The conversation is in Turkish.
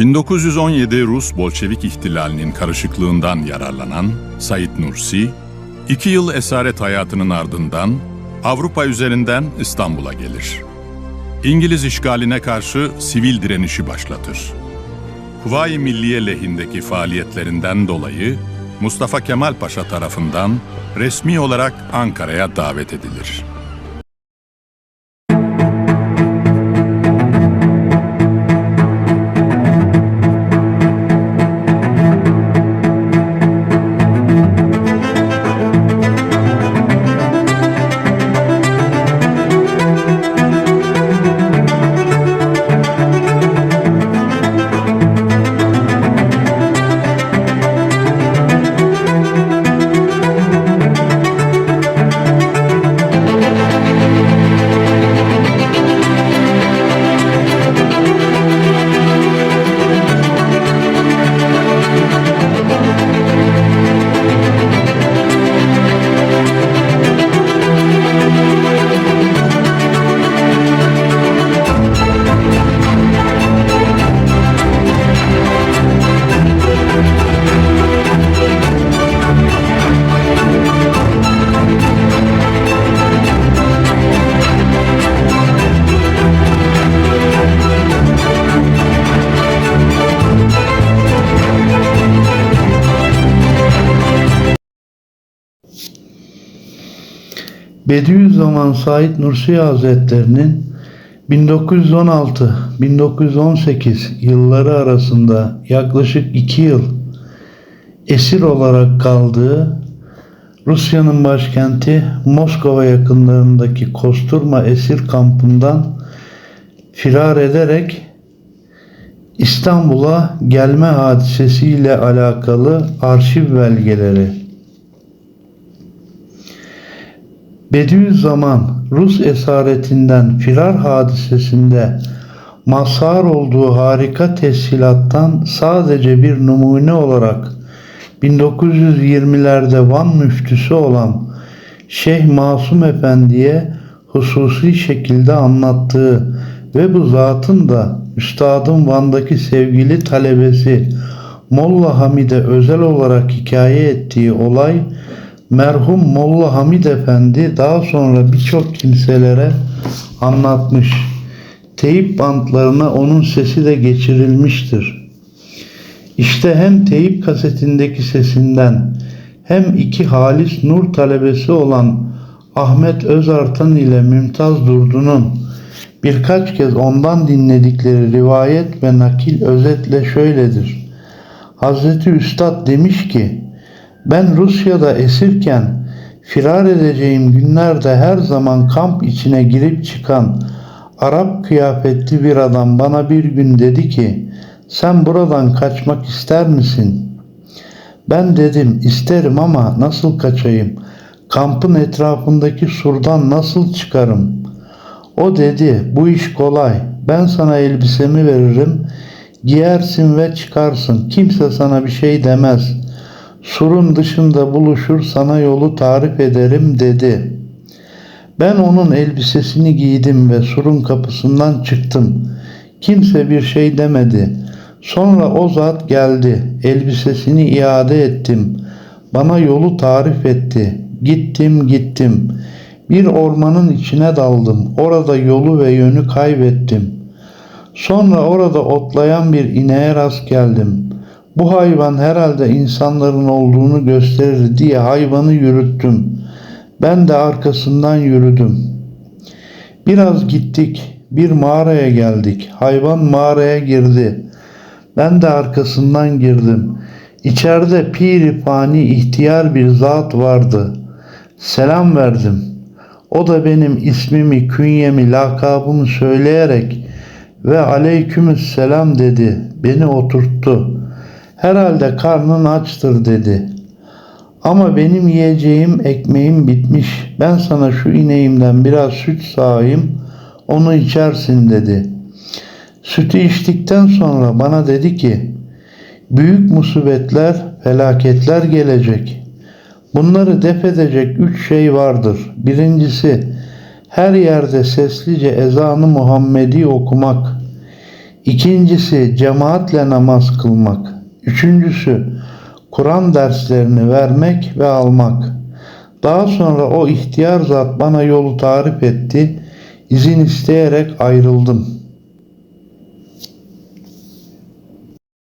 1917 Rus Bolşevik ihtilalinin karışıklığından yararlanan Said Nursi, iki yıl esaret hayatının ardından Avrupa üzerinden İstanbul'a gelir. İngiliz işgaline karşı sivil direnişi başlatır. Kuvayi Milliye lehindeki faaliyetlerinden dolayı Mustafa Kemal Paşa tarafından resmi olarak Ankara'ya davet edilir. Bediüzzaman Said Nursi Hazretlerinin 1916-1918 yılları arasında yaklaşık iki yıl esir olarak kaldığı Rusya'nın başkenti Moskova yakınlarındaki Kosturma esir kampından firar ederek İstanbul'a gelme hadisesiyle alakalı arşiv belgeleri Bediüzzaman Rus esaretinden firar hadisesinde mazhar olduğu harika teshilattan sadece bir numune olarak 1920'lerde Van müftüsü olan Şeyh Masum Efendi'ye hususi şekilde anlattığı ve bu zatın da üstadın Van'daki sevgili talebesi Molla Hamid'e özel olarak hikaye ettiği olay merhum Molla Hamid Efendi daha sonra birçok kimselere anlatmış. Teyip bantlarına onun sesi de geçirilmiştir. İşte hem teyip kasetindeki sesinden hem iki halis nur talebesi olan Ahmet Özartan ile Mümtaz Durdu'nun birkaç kez ondan dinledikleri rivayet ve nakil özetle şöyledir. Hazreti Üstad demiş ki, ben Rusya'da esirken firar edeceğim günlerde her zaman kamp içine girip çıkan Arap kıyafetli bir adam bana bir gün dedi ki sen buradan kaçmak ister misin? Ben dedim isterim ama nasıl kaçayım? Kampın etrafındaki surdan nasıl çıkarım? O dedi bu iş kolay. Ben sana elbisemi veririm. Giyersin ve çıkarsın. Kimse sana bir şey demez. Surun dışında buluşur sana yolu tarif ederim dedi. Ben onun elbisesini giydim ve surun kapısından çıktım. Kimse bir şey demedi. Sonra o zat geldi. Elbisesini iade ettim. Bana yolu tarif etti. Gittim gittim. Bir ormanın içine daldım. Orada yolu ve yönü kaybettim. Sonra orada otlayan bir ineğe rast geldim. Bu hayvan herhalde insanların olduğunu gösterir diye hayvanı yürüttüm. Ben de arkasından yürüdüm. Biraz gittik. Bir mağaraya geldik. Hayvan mağaraya girdi. Ben de arkasından girdim. İçeride piri fani ihtiyar bir zat vardı. Selam verdim. O da benim ismimi, künyemi, lakabımı söyleyerek ve aleykümüs selam dedi. Beni oturttu. Herhalde karnın açtır dedi. Ama benim yiyeceğim ekmeğim bitmiş. Ben sana şu ineğimden biraz süt sağayım. Onu içersin dedi. Sütü içtikten sonra bana dedi ki büyük musibetler, felaketler gelecek. Bunları def edecek üç şey vardır. Birincisi her yerde seslice ezanı Muhammedi okumak. İkincisi cemaatle namaz kılmak. Üçüncüsü Kur'an derslerini vermek ve almak. Daha sonra o ihtiyar zat bana yolu tarif etti. İzin isteyerek ayrıldım.